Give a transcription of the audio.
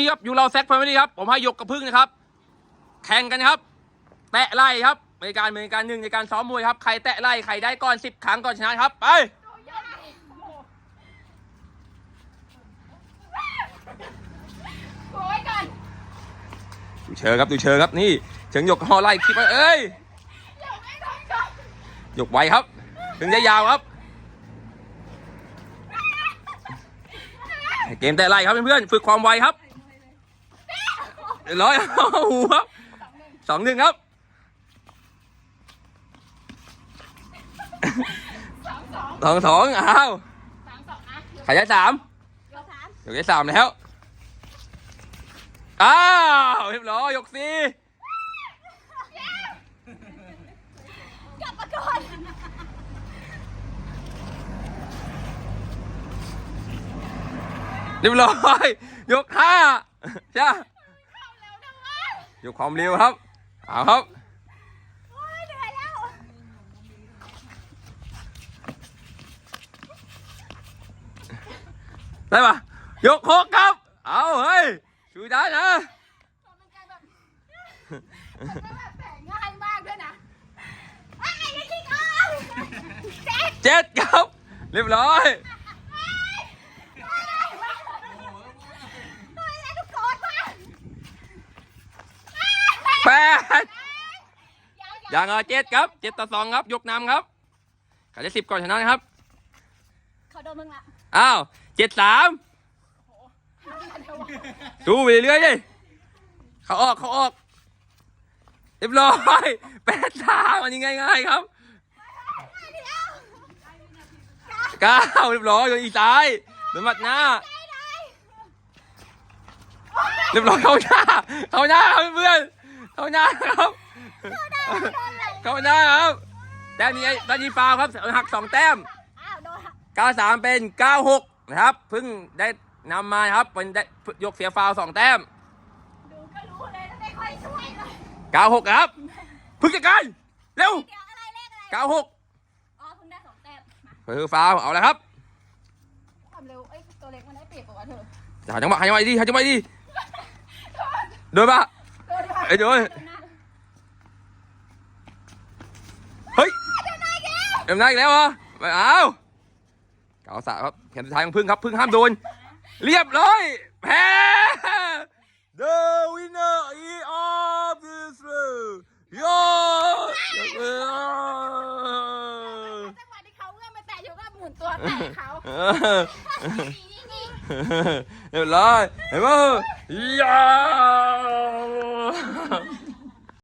นี่ครับอยู่เราแซกแฟมิลี่ครับ ผมให้ยกกระพึ่งนะครับ แข่งกันครับ แตะไล่ครับในการในการหนึ่งในการซ้อมมวยครับ ใครแตะไล่ใครได้ก่อนสิบครั้งก่อนชนะครับ ไปโอ้ยก่อนดูเชิงครับดูเชิงครับนี่เชิงยกห่อไล่คิดว่าเอ้ยเดี๋ยวไม่ได้ก่อนยกไวครับ ถึงจะยาวครับ เกมแต่ไล่ครับเพื่อนๆฝึกความไวครับ เรียบร้อยเอาหูครับสองหนึ่งครับสองสองสองสองอ้าวสามสองนะใครได้สามยกสามยกได้สามแล้ว อ้าวเรียบร้อยยกสี่กลับมาก่อนเรียบร้อย ยกห้าใช่ ยกความเร็วครับ เอาครับโอ้ยเหนื่อยแล้วได้ปะยกหกครับ เอาเฮ้ยชูได้นะมันกลายแบบมันแบบแผลง่ายมากด้วยนะไอ้ไอ้ยังคิดออกเจ็ดเจ็ดครับ เรียบร้อย โอ้ยโอ้ยแล้วทุกคนมา แปดยาวยังเอาเจ็ดครับเจ็ดต่อสองครับ ยกนำครับใครได้สิบก่อนชนะครับ เขาโดนมึงละ อ้าวเจ็ดสามสู้ไปเรื่อยๆดิเขาออกเขาออกเรียบร้อยแปดสามอันนี้ง่ายๆครับเก้าเรียบร้อยโดนอีซ้ายโดนหมัดหน้าเรียบร้อยเข้าหน้าเข้าหน้าครับเพื่อนๆ เข้าหน้าครับ เข้าหน้าครับแต้มนี้ตอนนี้ฟาวครับหักสองแต้มอ้าวโดนหัก93เป็น96นะครับเพิ่งได้นำมาครับเป็นได้ยกเสียฟาวสองแต้มดูก็รู้เลยแล้วไม่ค่อยช่วยเลย96ครับพึ่งจัดการเร็วเดี๋ยวอะไรเลขอะไร96อ๋อเพิ่งได้สองแต้มมาคือฟาวเอาเลยครับความเร็วเอ้ยตัวเล็กมันได้เปรียบกว่าเธอหาจังหวะหาจังหวะดีหาจังหวะดีโดนปะ โดนเอ้ยโดนหน้าเฮ้ยโดนหน้าอีกแล้วเอ็มได้อีกแล้วเหรอไม่เอาเก้าสามครับแขนสุดท้ายของพึ่งครับพึ่งห้ามโดน เรียบร้อยแพ้ The winner is of this round โยจังหวะที่เขาเอื้อมไปแตะอยู่ก็หมุนตัวแตะเขานี่นี่เรียบร้อยเห็นไหมยา